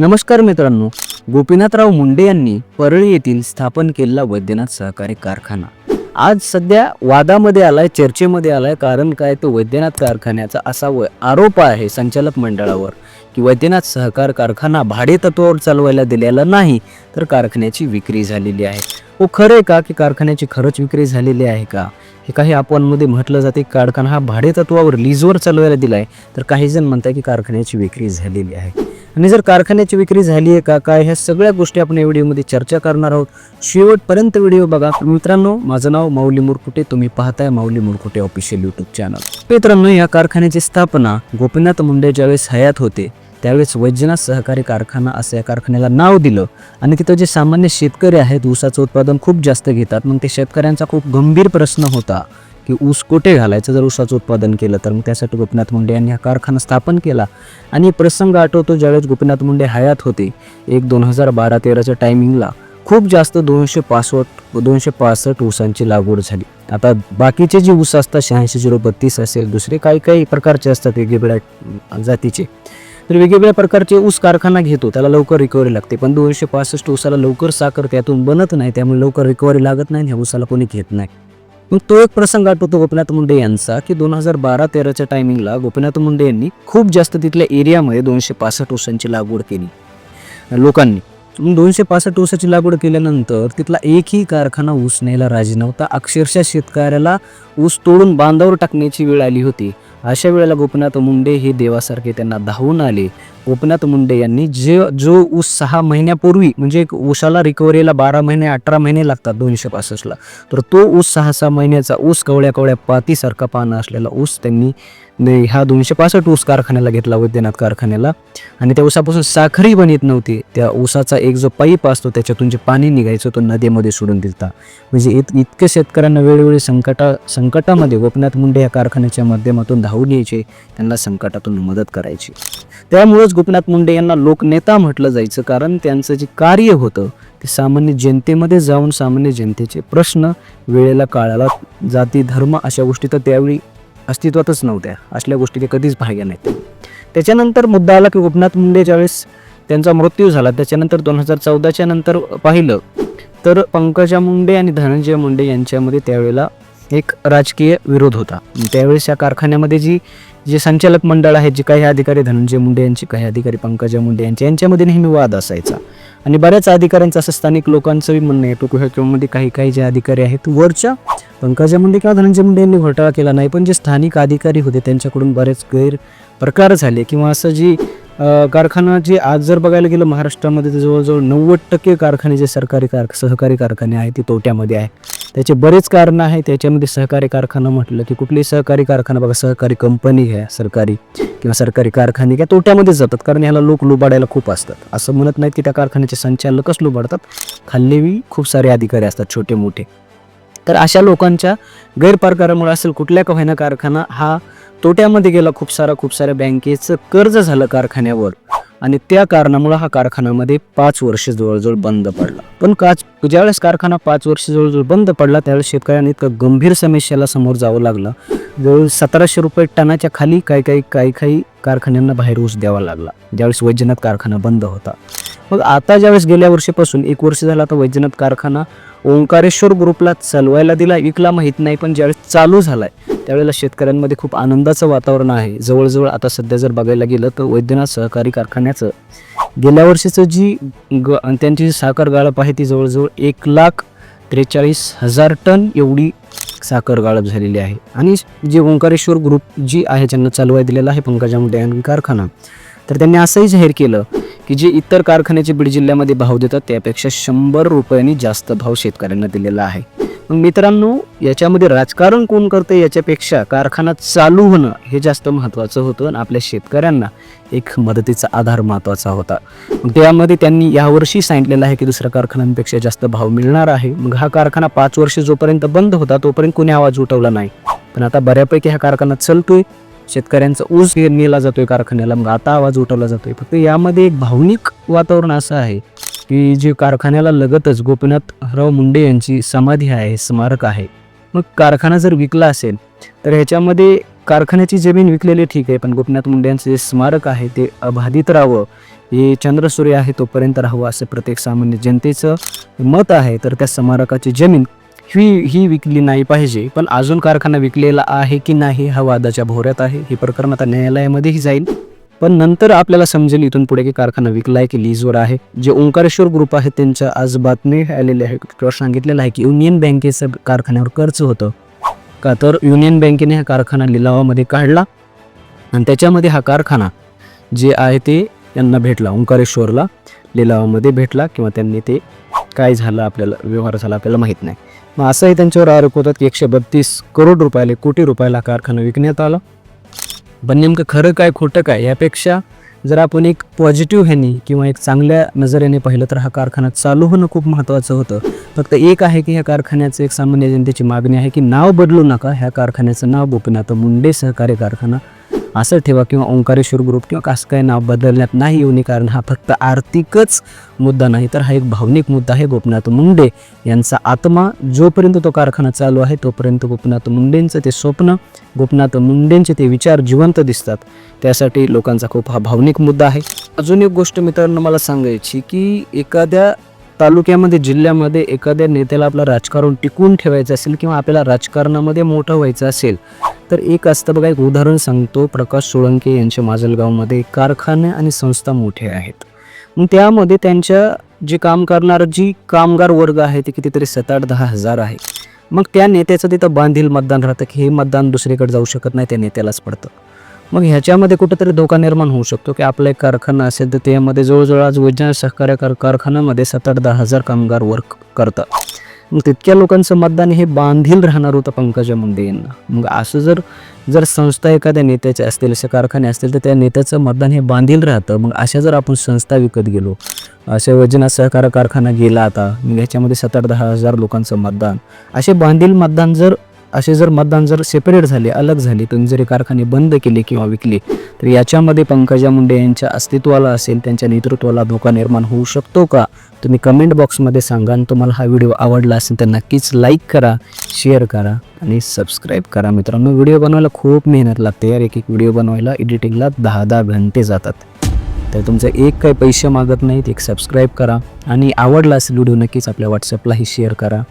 नमस्कार मित्रांनो गोपीनाथराव मुंडे यांनी परळी येथील स्थापन केलेला वैद्यनाथ सहकारी कारखाना. आज सध्या वादामध्ये आलाय चर्चेमध्ये आलाय कारण काय तो वैद्यनाथ कारखान्याचा असा व आरोप आहे संचालक मंडळावर की वैद्यनाथ सहकार कारखाना भाडे तत्वावर चालवायला दिलेला नाही तर कारखान्याची विक्री झालेली आहे. हो खरं आहे का की कारखान्याची खरंच विक्री झालेली आहे का? हे काही अपवांमध्ये म्हटलं जाते की कारखाना हा भाडेतत्वावर लीजवर चालवायला दिला आहे तर काही जण म्हणतात की कारखान्याची विक्री झालेली आहे. आणि जर कारखान्याची विक्री झाली आहे का? काय ह्या सगळ्या गोष्टी आपण या व्हिडिओमध्ये चर्चा करणार आहोत. शेवटपर्यंत व्हिडिओ बघा. मित्रांनो माझं नाव माऊली मुरकुटे. तुम्ही पाहताय Mauli Murkute official YouTube channel मित्रांनो या कारखान्याची स्थापना गोपीनाथ मुंडे ज्यावेळेस हयात होते त्यावेळेस वैजनाथ सहकारी कारखाना असं या कारखान्याला नाव दिलं. आणि तिथं जे सामान्य शेतकरी आहेत ऊसाचं उत्पादन खूप जास्त घेतात. मग ते शेतकऱ्यांचा खूप गंभीर प्रश्न होता की ऊस कुठे घालायचं? जर ऊसाचं उत्पादन केलं तर मग त्यासाठी गोपीनाथ मुंडे यांनी हा कारखाना स्थापन केला. आणि प्रसंग आठवतो ज्यावेळेस गोपीनाथ मुंडे हयात होते. एक दोन हजार बारा तेराच्या टायमिंगला खूप जास्त दोनशे पासष्ट दोनशे पासष्ट ऊसांची लागवड झाली. आता बाकीचे जे ऊस असतात शहाऐंशी झिरो बत्तीस असेल दुसरे काही काही प्रकारचे असतात वेगवेगळ्या जातीचे. तर वेगवेगळ्या प्रकारचे ऊस कारखाना घेतो त्याला लवकर रिकव्हरी लागते. पण दोनशे पासष्ट ऊसाला लवकर साखर त्यातून बनत नाही त्यामुळे लवकर रिकव्हरी लागत नाही आणि ह्या ऊसाला कोणी घेत नाही. मग तो एक प्रसंग आठवतो गोपीनाथ मुंडे यांचा की दोन हजार बारा तेराच्या टायमिंगला गोपीनाथ मुंडे यांनी खूप जास्त तिथल्या एरियामध्ये दोनशे पासष्ट ऊसांची लागवड केली लोकांनी. मग दोनशे पासष्ट ऊसाची लागवड केल्यानंतर तिथला एकही कारखाना ऊस न्यायला राजी नव्हता. अक्षरशः शेतकऱ्याला ऊस तोडून बांधावर टाकण्याची वेळ आली होती. अशा वेळेला गोपीनाथ मुंडे हे देवासारखे त्यांना धावून आले. गोपनाथ मुंडे यांनी जे जो ऊस सहा महिन्यापूर्वी म्हणजे एक ऊसाला रिकव्हरीला बारा महिने अठरा महिने लागतात दोनशे पासष्टला तर तो ऊस सहा सहा महिन्याचा ऊस कवळ्या कवळ्या पातीसारखा पानं असलेला ऊस त्यांनी हा दोनशे पासष्ट ऊस कारखान्याला घेतला वैद्यनाथ कारखान्याला. आणि त्या ऊसापासून साखरही बनत नव्हती. त्या ऊसाचा एक जो पाईप असतो त्याच्यातून जे पाणी निघायचं तो नदीमध्ये सोडून दिलता. म्हणजे इत इतके शेतकऱ्यांना वेळोवेळी संकटा संकटामध्ये गोपनाथ मुंडे या कारखान्याच्या माध्यमातून धावून यायचे त्यांना संकटातून मदत करायची. म्हणूनच गोपीनाथ मुंडे यांना लोकनेता म्हटलं जायचं कारण त्यांचं जे कार्य होतं ते सामान्य जनतेमध्ये जाऊन सामान्य जनतेचे प्रश्न वेळेला काळाला जाती धर्म अशा गोष्टी तर त्यावेळी अस्तित्वातच नव्हत्या. असल्या गोष्टी ते कधीच पाहिल्या नाहीत. त्याच्यानंतर मुद्दा आला की गोपीनाथ मुंडे ज्यावेळेस त्यांचा मृत्यू झाला त्याच्यानंतर दोन हजार चौदाच्या नंतर पाहिलं तर पंकजा मुंडे आणि धनंजय मुंडे यांच्यामध्ये त्यावेळेला एक राजकीय विरोध होता. त्यावेळेस या कारखान्यामध्ये जी जे संचालक मंडळ आहेत जे काही अधिकारी धनंजय मुंडे यांचे काही अधिकारी पंकजा मुंडे यांचे यांच्यामध्ये नेहमी वाद असायचा. आणि बऱ्याच अधिकाऱ्यांचं असं स्थानिक लोकांचंही म्हणणं आहे टोकुह्यामध्ये काही काही जे अधिकारी आहेत वरच्या पंकजा मुंडे किंवा धनंजय मुंडे यांनी घोटाळा केला नाही पण जे स्थानिक अधिकारी होते त्यांच्याकडून बरेच गैर प्रकार झाले किंवा असं जी कारखाना जे आज जर बघायला गेलं महाराष्ट्रामध्ये तर जवळजवळ नव्वद टक्के कारखाने जे सरकारी कार सहकारी कारखाने आहेत ते तोट्यामध्ये आहे. त्याचे बरेच कारणं आहे त्याच्यामध्ये सहकारी कारखाना म्हटलं की कुठलीही सहकारी कारखाना बघा सहकारी कंपनी घ्या सरकारी किंवा सरकारी कारखाने घ्या तोट्यामध्येच जातात. कारण ह्याला लोक लुबाडायला खूप असतात. असं म्हणत नाहीत की त्या कारखान्याचे संचालकच लुबाडतात? खाल्लेही खूप सारे अधिकारी असतात छोटे मोठे तर अशा लोकांच्या गैरप्रकारामुळे असेल कुठल्या का व्हायना कारखाना हा तोट्यामध्ये गेला खूप सारा खूप साऱ्या बँकेचं कर्ज झालं कारखान्यावर. आणि त्या कारणामुळे हा कारखान्यामध्ये पाच वर्ष जवळजवळ बंद पडला. पण काच ज्यावेळेस कारखाना पाच वर्ष जवळजवळ बंद पडला त्यावेळेस शेतकऱ्यांना इतकं गंभीर समस्याला समोर जावं लागलं. जवळ सतराशे रुपये टनाच्या खाली काही काही काही काही कारखान्यांना बाहेर ऊस द्यावा लागला. ज्यावेळेस वैजनाथ कारखाना बंद होता. मग आता ज्यावेळेस गेल्या वर्षीपासून एक वर्ष झाला आता वैजनाथ कारखाना ओंकारेश्वर ग्रुपला चालवायला दिला विकला माहीत नाही पण ज्यावेळेस चालू झालाय त्यावेळेला शेतकऱ्यांमध्ये खूप आनंदाचं वातावरण आहे. जवळजवळ आता सध्या जर बघायला गेलं तर वैद्यनाथ सहकारी कारखान्याचं गेल्या वर्षीचं जी ग त्यांची जी साखर गाळप आहे ती जवळजवळ एक लाख त्रेचाळीस हजार टन एवढी साखर गाळप झालेली आहे. आणि जे ओंकारेश्वर ग्रुप जी आहे ज्यांना चालवाय दिलेला आहे पंकजा मुंडे यांनी कारखाना तर त्यांनी असंही जाहीर केलं की जे इतर कारखान्याचे बीड जिल्ह्यामध्ये भाव देतात त्यापेक्षा शंभर रुपयांनी जास्त भाव शेतकऱ्यांना दिलेला आहे. मग मित्रांनो याच्यामध्ये राजकारण कोण करते याच्यापेक्षा कारखाना चालू होणं हे जास्त महत्त्वाचं होतं आणि आपल्या शेतकऱ्यांना एक मदतीचा आधार महत्त्वाचा होता. मग त्यामध्ये त्यांनी यावर्षी सांगितलेलं आहे की दुसऱ्या कारखान्यांपेक्षा जास्त भाव मिळणार आहे. मग हा कारखाना पाच वर्ष जोपर्यंत बंद होता तोपर्यंत कोणी आवाज उठवला नाही. पण आता बऱ्यापैकी हा कारखाना चालतोय शेतकऱ्यांचा ऊस घे- नेला जातोय कारखान्याला मग आता आवाज उठवला जातोय. फक्त यामध्ये एक भावनिक वातावरण असं आहे की जे कारखान्याला लगतच गोपीनाथराव मुंडे यांची समाधी आहे स्मारक आहे. मग कारखाना जर विकला असेल तर ह्याच्यामध्ये कारखान्याची जमीन विकलेली ठीक आहे पण गोपीनाथ मुंडे यांचं जे स्मारक आहे ते अबाधित राहावं. हे चंद्रसूर्य आहे तोपर्यंत राहावं असं प्रत्येक सामान्य जनतेचं मत आहे. तर त्या स्मारकाची जमीन ही ही विकली नाही पाहिजे पण अजून कारखाना विकलेला आहे की नाही हा वादाच्या भोवऱ्यात आहे. हे प्रकरण आता न्यायालयामध्येही जाईल. पण नंतर आपल्याला समजेल इथून पुढे की कारखाना विकलाय की लीजवर आहे. जे ओंकारेश्वर ग्रुप आहे त्यांच्या आज बातमी आलेली आहे. किंवा सांगितलेलं आहे की युनियन बँकेचं कारखान्यावर कर्ज होतं. का तर युनियन बँकेने हा कारखाना लिलावामध्ये काढला आणि त्याच्यामध्ये हा कारखाना जे आहे ते यांना भेटला ओंकारेश्वरला लिलावामध्ये भेटला किंवा त्यांनी ते काय झालं आपल्याला व्यवहार झाला आपल्याला माहीत नाही. मग असंही त्यांच्यावर आरोप होतात की एकशे बत्तीस करोड रुपयाला कोटी रुपयाला कारखाना विकण्यात आला. पण नेमकं खरं काय खोटं काय यापेक्षा जर आपण एक पॉझिटिव्ह ह्यानी किंवा एक चांगल्या नजरेने पाहिलं तर हा कारखाना चालू होणं खूप महत्त्वाचं होतं. फक्त एक आहे की ह्या कारखान्याचं एक सामान्य जनतेची मागणी आहे की नाव बदलू नका. ह्या कारखान्याचं नाव गोपीनाथ मुंडे सहकारी कारखाना असं ठेवा किंवा ओंकारेश्वर ग्रुप किंवा कसं काय नाव बदलण्यात नाही येऊ नये कारण हा फक्त आर्थिकच मुद्दा नाही तर हा एक भावनिक मुद्दा आहे गोपनाथ मुंडे यांचा आत्मा. जोपर्यंत तो कारखाना चालू आहे तोपर्यंत गोपनाथ मुंडेंचं ते स्वप्न गोपनाथ मुंडेंचे ते विचार जिवंत दिसतात. त्यासाठी लोकांचा खूप हा भावनिक मुद्दा आहे. अजून एक गोष्ट मित्रांनो मला सांगायची की एखाद्या तालुक्यामध्ये जिल्ह्यामध्ये एखाद्या नेत्याला आपलं राजकारण टिकून ठेवायचं असेल किंवा आपल्याला राजकारणामध्ये मोठं व्हायचं असेल तर एक असतं बघा एक उदाहरण सांगतो. प्रकाश सोळंके यांच्या माजलगावमध्ये कारखाने आणि संस्था मोठे आहेत. मग त्यामध्ये त्यांच्या जे काम करणारं जी कामगार वर्ग आहे ते कितीतरी सात आठ दहा हजार आहे. मग त्या नेत्याचं तिथं बांधील मतदान राहतं की हे मतदान दुसरीकडे जाऊ शकत नाही त्या नेत्यालाच पडतं. मग ह्याच्यामध्ये कुठंतरी धोका निर्माण होऊ शकतो की आपला एक कारखाना असेल तर त्यामध्ये जवळजवळ आज वैज्ञानिक सहकार्य कार कारखान्यामध्ये सात आठ दहा हजार कामगार वर्क करतात. मग तितक्या लोकांचं मतदान हे बांधील राहणार होतं पंकजा मुंडे यांना. मग असं जर जर संस्था एखाद्या नेत्याच्या असतील असे कारखाने असतील तर त्या नेत्याचं मतदान हे बांधील राहतं. मग अशा जर आपण संस्था विकत गेलो असे योजना सहकार कारखाना गेला आता मग ह्याच्यामध्ये सात आठ दहा हजार लोकांचं मतदान असे बांधील मतदान जर असे जर मतदान जर सेपरेट झाले अलग झाले तुम्ही जर कारखाने बंद केले किंवा विकले तर याच्यामध्ये पंकजा मुंडे यांच्या अस्तित्वाला असेल त्यांच्या नेतृत्वाला धोका निर्माण होऊ शकतो का? तुम्ही कमेंट बॉक्समध्ये सांगा आणि तुम्हाला हा व्हिडिओ आवडला असेल तर नक्कीच लाईक करा शेअर करा आणि सबस्क्राईब करा. मित्रांनो व्हिडिओ बनवायला खूप मेहनत लागते यार. एक एक व्हिडिओ बनवायला एडिटिंगला दहा दहा घंटे जातात. तर तुमचं एक काही पैसे मागत नाहीत एक सबस्क्राईब करा आणि आवडला असेल व्हिडिओ नक्कीच आपल्या व्हॉट्सअपलाही शेअर करा.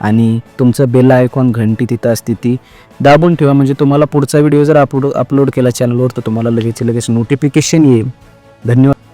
आणि तुमचं बेल आयकॉन घंटी तिथं असते ती दाबून ठेवा. म्हणजे तुम्हाला पुढचा व्हिडिओ जर अपलोड अपलोड केला चॅनलवर तर तुम्हाला लगेच लगेच नोटिफिकेशन येईल. धन्यवाद.